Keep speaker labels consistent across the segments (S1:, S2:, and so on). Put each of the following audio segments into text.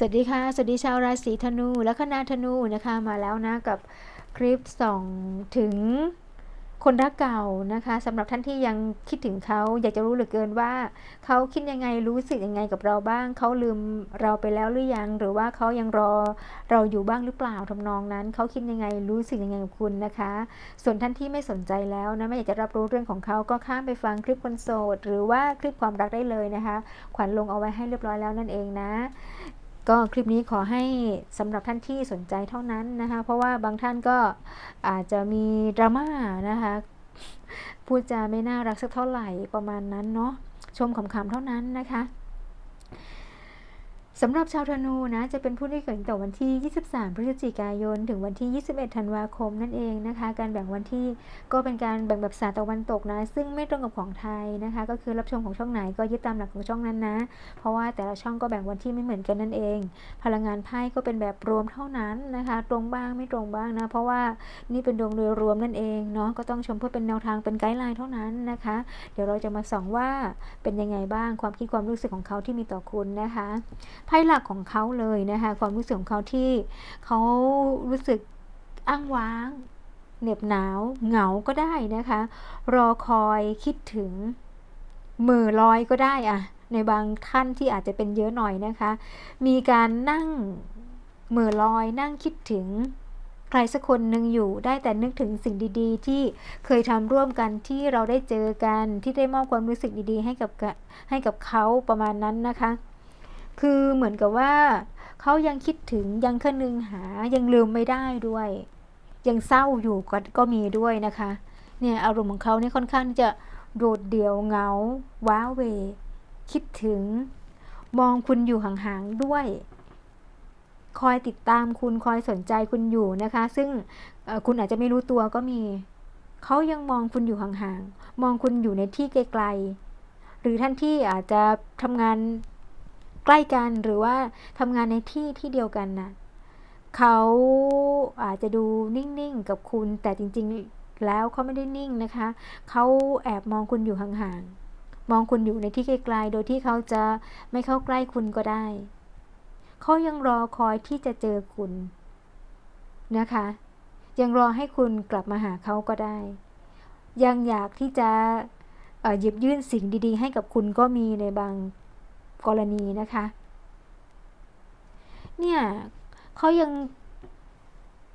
S1: สวัสดีค่ะ สวัสดีชาวราศีธนูและคณะธนูนะคะมาแล้วนะกับคลิปส่องถึงคนรักเก่านะคะสำหรับท่านที่ยังคิดถึงเขาอยากจะรู้เหลือเกินว่าเขาคิดยังไงรู้สึกยังไงกับเราบ้าง เขาลืมเราไปแล้วหรือยัง หรือว่าเขายังรอเราอยู่บ้างหรือเปล่าทำนองนั้น เขาคิดยังไงรู้สึกยังไงกับคุณนะคะ ส่วนท่านที่ไม่สนใจแล้วนะไม่อยากจะรับรู้เรื่องของเขาก็ข้ามไปฟังคลิปคนโสด หรือว่าคลิปความรักได้เลยนะคะ ขวัญลงเอาไว้ให้เรียบร้อยแล้วนั่นเองนะ ก็คลิปนี้ขอให้สำหรับท่านที่สนใจเท่านั้นนะคะ เพราะว่าบางท่านก็อาจจะมีดราม่านะคะพูดจาไม่น่ารักสักเท่าไหร่ประมาณนั้นเนาะชมขำๆเท่านั้นนะคะ สำหรับชาวธนูนะจะเป็นผู้ที่เกิดต่อวันที่ 23 พฤศจิกายน ถึงวันที่ 21 ธันวาคมนั่นเองนะคะ การแบ่งวันที่ก็เป็นการแบ่งแบบศาสตร์ตะวันตกนะ ซึ่งไม่ตรงกับของไทยนะคะ ก็คือรับชมของช่องไหนก็ยึดตามหลักของช่องนั้นนะ เพราะว่าแต่ละช่องก็แบ่งวันที่ไม่เหมือนกันนั่นเอง พลังงานไพ่ก็เป็นแบบรวมเท่านั้นนะคะ ตรงบ้างไม่ตรงบ้างนะ เพราะว่านี่เป็นดวงโดยรวมนั่นเองเนาะ ก็ต้องชมเพื่อเป็นแนวทางเป็นไกด์ไลน์เท่านั้นนะคะ เดี๋ยวเราจะมาส่องว่าเป็นยังไงบ้าง ความคิดความรู้สึกของเขาที่มีต่อคุณนะคะไพ่หลักของเขาเลยนะคะความรู้สึกของเขาที่เขารู้สึกอ้างว้างเหน็บหนาวเหงาก็ได้นะคะ รอคอยคิดถึงมือลอยก็ได้อะในบางท่านที่อาจจะเป็นเยอะหน่อยนะคะ มีการนั่งมือลอยนั่งคิดถึงใครสักคนหนึ่งอยู่ได้แต่นึกถึงสิ่งดีๆ ที่เคยทำร่วมกันที่เราได้เจอกันที่ได้มอบความรู้สึกดีๆ ให้กับให้กับเขาประมาณนั้นนะคะ คือเหมือนกับว่าเขายังคิดถึงยังคนึงหายังลืมไม่ได้ด้วย ยังเศร้าอยู่ก็ก็มีด้วยนะคะ เนี่ยอารมณ์ของเขาเนี่ยค่อนข้างจะโดดเดี่ยวเหงา ว้าเว คิดถึง มองคุณอยู่ห่างๆด้วย คอยติดตามคุณคอยสนใจคุณอยู่นะคะ ซึ่งคุณอาจจะไม่รู้ตัวก็มี เขายังมองคุณอยู่ห่างๆมองคุณอยู่ในที่ไกลๆหรือท่านที่อาจจะทำงาน ใกล้กันหรือว่าทำงานในที่ที่เดียวกันนะเขาอาจจะดูนิ่งๆกับคุณ แต่จริงๆแล้วเขาไม่ได้นิ่งนะคะ เขาแอบมองคุณอยู่ห่างๆมองคุณอยู่ในที่ไกลๆโดยที่เขาจะไม่เข้าใกล้คุณก็ได้เขายังรอคอยที่จะเจอคุณนะคะ ยังรอให้คุณกลับมาหาเขาก็ได้ ยังอยากที่จะหยิบยื่นสิ่งดี ๆ ให้กับคุณก็มีในบาง กรณีนะคะ เนี่ยเขายัง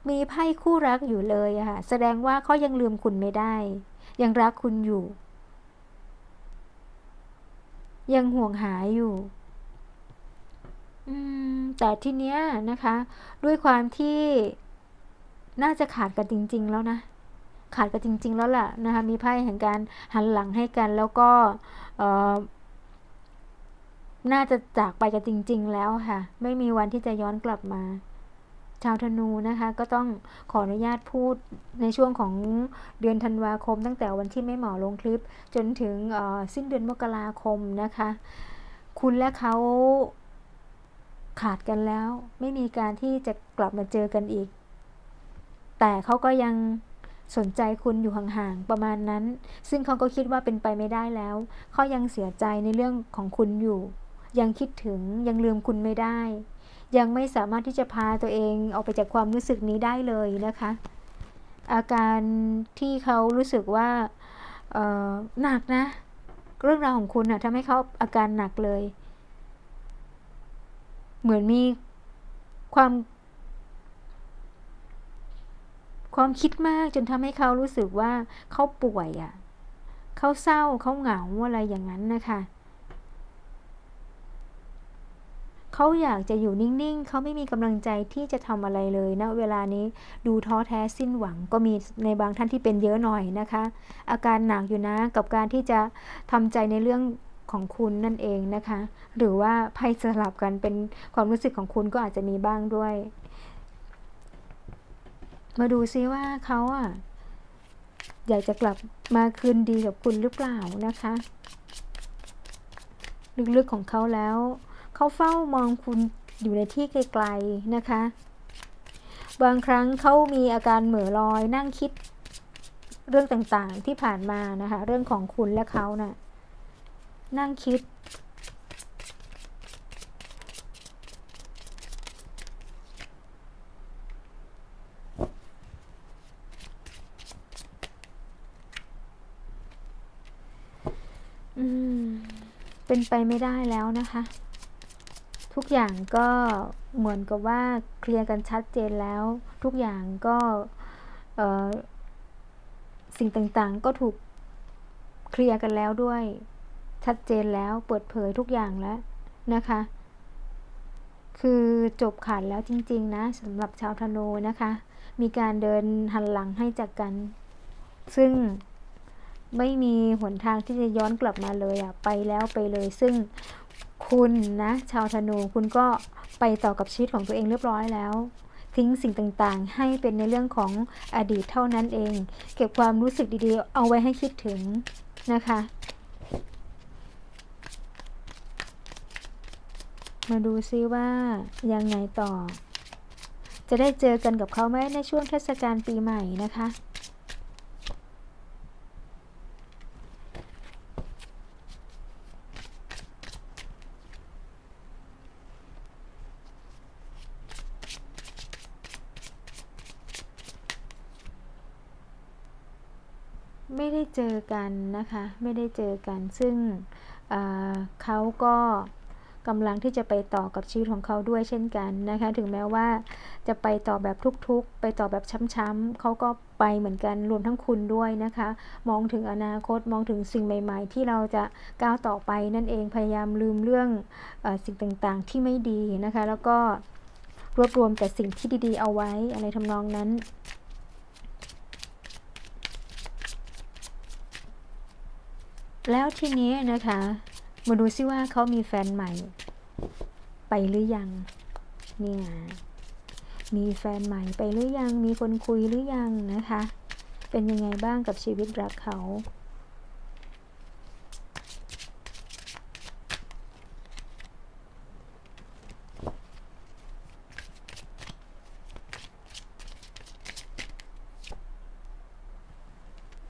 S1: มีไพ่คู่รักอยู่เลยอะค่ะ แสดงว่าเขายังลืมคุณไม่ได้ ยังรักคุณอยู่ ยังห่วงหาอยู่แต่ทีเนี้ยนะคะ ด้วยความที่น่าจะขาดกันจริง ๆ แล้วนะ ขาดกันจริง ๆ แล้วล่ะนะคะ มีไพ่แห่งการหันหลังให้กันแล้วก็ น่าจะจากไปกันจริง ๆ แล้วค่ะ ไม่มีวันที่จะย้อนกลับมา ชาวธนูนะคะ ก็ต้องขออนุญาตพูดในช่วงของเดือนธันวาคม ตั้งแต่วันที่ไม่หมอลงคลิป จนถึงสิ้นเดือนมกราคมนะคะ คุณและเขาขาดกันแล้ว ไม่มีการที่จะกลับมาเจอกันอีก แต่เขาก็ยังสนใจคุณอยู่ห่างๆ ประมาณนั้น ซึ่งเขาก็คิดว่าเป็นไปไม่ได้แล้ว เขายังเสียใจในเรื่องของคุณอยู่ ยังคิดถึงยังลืมคุณไม่ได้ ยังไม่สามารถที่จะพาตัวเองออกไปจากความรู้สึกนี้ได้เลยนะคะ อาการที่เขารู้สึกว่าหนักนะ เรื่องราวของคุณนะทำให้เขาอาการหนักเลย เหมือนมีความ ความคิดมากจนทำให้เขารู้สึกว่าเขาป่วยอะ่ะเขาเศร้าเขาเหงาอะไรอย่างนั้นนะคะ เขาอยากจะอยู่นิ่งๆ เขาไม่มีกำลังใจที่จะทำอะไรเลยนะ เวลานี้ดูท้อแท้สิ้นหวังก็มีในบางท่านที่เป็นเยอะหน่อยนะคะ อาการหนักอยู่นะกับการที่จะทำใจในเรื่องของคุณนั่นเองนะคะ หรือว่าไพ่สลับกันเป็นความรู้สึกของคุณก็อาจจะมีบ้างด้วย มาดูซิว่าเขาอะอยากจะกลับมาคืนดีกับคุณหรือเปล่านะคะ ลึกๆของเขาแล้ว เขาเฝ้ามองคุณอยู่ในที่ไกลๆนะคะ บางครั้งเขามีอาการเหม่อลอยนั่งคิดเรื่องต่างๆที่ผ่านมานะคะ เรื่องของคุณและเขานะ่ะนั่งคิด อืม เป็นไปไม่ได้แล้วนะคะ ทุกอย่างก็เหมือนกับว่าเคลียร์กันชัดเจนแล้ว ทุกอย่างก็สิ่งต่างๆก็ถูกเคลียร์กันแล้วด้วย ชัดเจนแล้วเปิดเผยทุกอย่างแล้วนะคะ คือจบขาดแล้วจริง ๆ นะสำหรับชาวธนูนะคะ มีการเดินหันหลังให้จากกัน ซึ่งไม่มีหนทางที่จะย้อนกลับมาเลยอะไปแล้วไปเลยซึ่ง คุณนะชาวธนูคุณก็ไปต่อกับชีวิตของตัวเองเรียบร้อยแล้ว ทิ้งสิ่งต่างๆ ให้เป็นในเรื่องของอดีตเท่านั้นเอง เก็บความรู้สึกดีๆ เอาไว้ให้คิดถึงนะคะ มาดูซิว่ายังไงต่อ จะได้เจอกันกับเขาไหมในช่วงเทศกาลปีใหม่นะคะ ไม่ได้เจอกันนะคะ ไม่ได้เจอกัน ซึ่งเขาก็กำลังที่จะไปต่อกับชีวิตของเขาด้วยเช่นกันนะคะ ถึงแม้ว่าจะไปต่อแบบทุกๆ ไปต่อแบบช้ำๆเขาก็ไปเหมือนกันรวมทั้งคุณด้วยนะคะ มองถึงอนาคตมองถึงสิ่งใหม่ ๆ ที่เราจะก้าวต่อไปนั่นเองพยายามลืมเรื่องอสิ่งต่างๆที่ไม่ดีนะคะ แล้วก็รวบรวมแต่สิ่งที่ดีๆเอาไว้อะไรทำนองนั้น แล้วทีนี้นะคะ มาดูซิว่าเขามีแฟนใหม่ ไปหรือยัง เนี่ย มีแฟนใหม่ไปหรือยัง มีคนคุยหรือยังนะคะ เป็นยังไงบ้างกับชีวิตรักเขา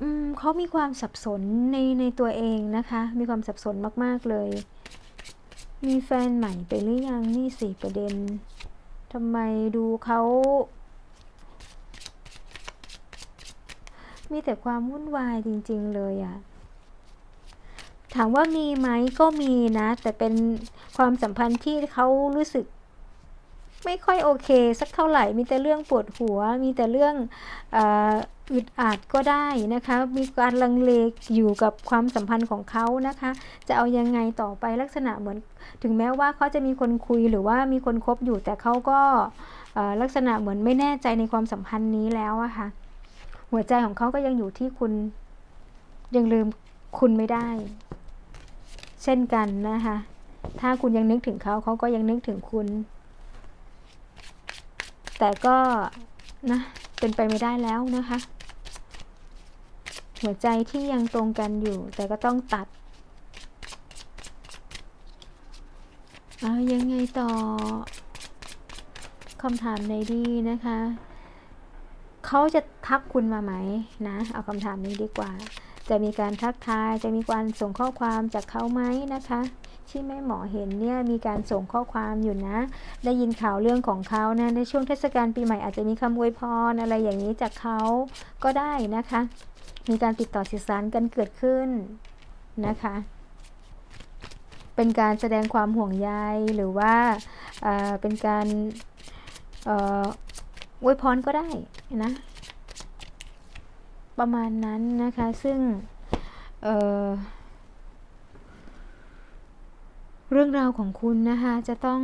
S1: อืม เขามีความสับสนในในตัวเองนะคะ มีความสับสนมาก ๆ เลย มีแฟนใหม่ไปหรือยังนี่สิประเด็นทำไมดูเขามีแต่ความวุ่นวายจริง ๆ เลยอะถามว่ามีไหมก็มีนะ แต่เป็นความสัมพันธ์ที่เขารู้สึก ไม่ค่อยโอเค สักเท่าไหร่ มีแต่เรื่องปวดหัว มีแต่เรื่องอ อึดอัดก็ได้นะคะ มีการลังเลอยู่กับความสัมพันธ์ของเขานะคะ จะเอายังไงต่อไปลักษณะเหมือน ถึงแม้ว่าเขาจะมีคนคุยหรือว่ามีคนคบอยู่ แต่เขาก็ลักษณะเหมือนไม่แน่ใจในความสัมพันธ์นี้แล้วอะคะ่ะ หัวใจของเขาก็ยังอยู่ที่คุณยังลืมคุณไม่ได้ เช่นกันนะคะ ถ้าคุณยังนึกถึงเขาเขาก็ยังนึกถึงคุณ แต่ก็ นะ เป็นไปไม่ได้แล้วนะคะ หัวใจที่ยังตรงกันอยู่ แต่ก็ต้องตัดเอายังไงต่อคำถามในดีนะคะ เขาจะทักคุณมาไหมนะ เอาคำถามนี้ดีกว่า จะมีการทักทาย จะมีการส่งข้อความจากเขาไหมนะคะ ที่แม่หมอเห็นเนี่ยมีการส่งข้อความอยู่นะ ได้ยินข่าวเรื่องของเขานะในช่วงเทศกาลปีใหม่อาจจะมีคำอวยพรอะไรอย่างนี้จากเขาก็ได้นะคะ มีการติดต่อสื่อสารกันเกิดขึ้นนะคะ เป็นการแสดงความห่วงใยหรือว่าเป็นการอวยพรก็ได้นะ ประมาณนั้นนะคะซึ่ง เเรื่องราวของคุณนะคะจะต้อง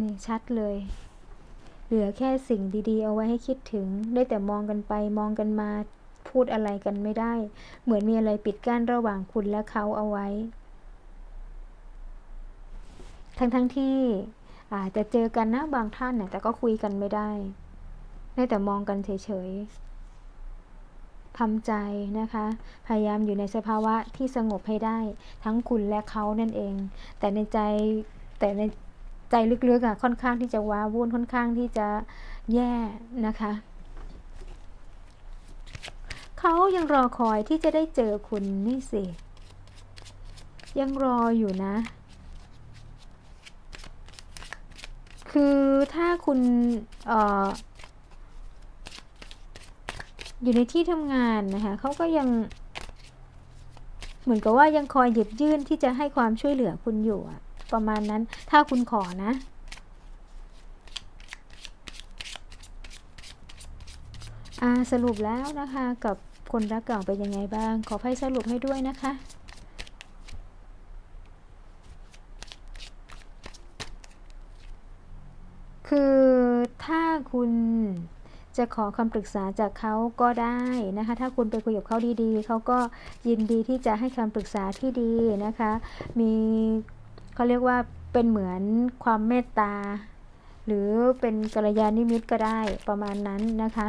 S1: นี่ชัดเลย เหลือแค่สิ่งดีๆ เอาไว้ให้คิดถึง ได้แต่มองกันไปมองกันมาพูดอะไรกันไม่ได้ เหมือนมีอะไรปิดกั้นระหว่างคุณและเขาเอาไว้ ทั้งๆทที่อาจจะเจอกันนะบางท่านเนี่ยแต่ก็คุยกันไม่ได้ ได้แต่มองกันเฉยๆ ทำใจนะคะ พยายามอยู่ในสภาวะที่สงบให้ได้ ทั้งคุณและเขานั่นเอง แต่ในใจแต่ในใจลึกๆอะค่อนข้างที่จะว้าวุ่นค่อนข้างที่จะแย่นะคะเขายังรอคอยที่จะได้เจอคุณนี่สิ ยังรออยู่นะ คือถ้าคุณอ อยู่ในที่ทำงานนะคะเขาก็ยัง เหมือนกับว่ายังคอยหยิบยื่นที่จะให้ความช่วยเหลือคุณอยู่ประมาณนั้นถ้าคุณขอนะอาสรุปแล้วนะคะกับคนรักเก่าเป็นยังไงบ้าง ขอไพ่สรุปให้ด้วยนะคะ คือถ้าคุณ จะขอคำปรึกษาจากเขาก็ได้นะคะ ถ้าคุณไปคุยกับเขาดีๆ เขาก็ยินดีที่จะให้คำปรึกษาที่ดีนะคะ มีเขาเรียกว่าเป็นเหมือนความเมตตา หรือเป็นกัลยาณมิตรก็ได้ประมาณนั้นนะคะ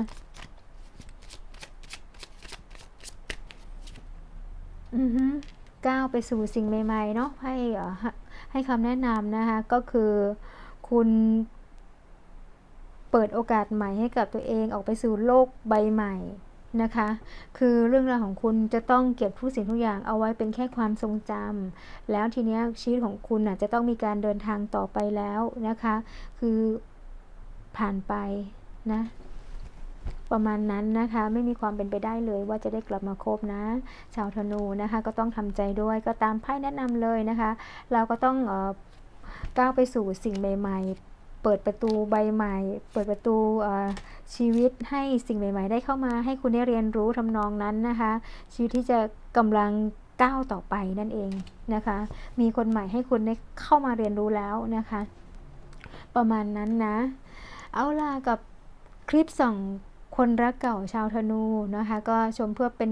S1: อือฮึก้าวไปสู่สิ่งใหม่ๆเนาะให้เอ่อให้ให้คำแนะนำนะคะ ก็คือคุณ เปิดโอกาสใหม่ให้กับตัวเองออกไปสู่โลกใบใหม่นะคะ คือเรื่องราวของคุณจะต้องเก็บทุกสิ่งทุกอย่างเอาไว้เป็นแค่ความทรงจำแล้วทีเนี้ยชีวิตของคุณน่ะจะต้องมีการเดินทางต่อไปแล้วนะคะ คือผ่านไปนะประมาณนั้นนะคะไม่มีความเป็นไปได้เลยว่าจะได้กลับมาคบนะ ชาวธนูนะคะ ก็ต้องทำใจด้วยก็ตามไพ่แนะนำเลยนะคะ เราก็ต้องเออก้าวไปสู่สิ่งใหม่ๆ เปิดประตูใบใหม่ เปิดประตูชีวิตให้สิ่งใหม่ ๆ ได้เข้ามา ให้คุณได้เรียนรู้ทำนองนั้นนะคะ ชีวิตที่จะกำลังก้าวต่อไปนั่นเองนะคะ มีคนใหม่ให้คุณได้เข้ามาเรียนรู้แล้วนะคะ ประมาณนั้นนะ เอาล่ะกับคลิปสอง คนรักเก่าชาวธนูนะคะ ก็ชมเพื่อเป็น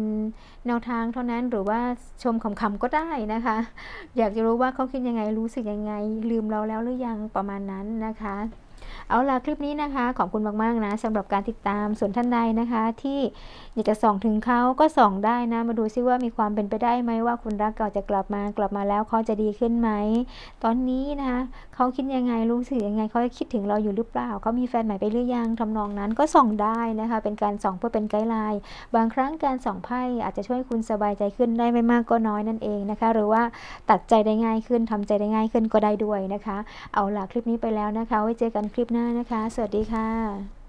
S1: แนวทางเท่านั้นหรือว่าชมขำๆก็ได้นะคะ อยากจะรู้ว่าเขาคิดยังไงรู้สึกยังไง ลืมเราแล้วหรือยังประมาณนั้นนะคะ เอาล่ะคลิปนี้นะคะ ขอบคุณมากๆนะสำหรับการติดตามส่วนท่านใดนะคะ ที่อยากจะส่องถึงเขาก็ส่องได้นะ มาดูซิว่ามีความเป็นไปได้ไหมว่าคุณรักเก่าจะกลับมากลับมาแล้วเขาจะดีขึ้นไหมตอนนี้นะคะเขาคิดยังไงรู้สึกยังไงเขาคิดถึงเราอยู่หรือเปล่าเขามีแฟนใหม่ไปหรือยังทำนองนั้นก็ส่องได้นะคะ เป็นการส่องเพื่อเป็นไกด์ไลน์บางครั้งการส่องไพ่อาจจะช่วยคุณสบายใจขึ้นได้ไม่มากก็น้อยนั่นเองนะคะ หรือว่าตัดใจได้ง่ายขึ้นทำใจได้ง่ายขึ้นก็ได้ด้วยนะคะ เอาล่ะคลิปนี้ไปแล้วนะคะไว้เจอกันคลิปหน้านะคะ สวัสดีค่ะ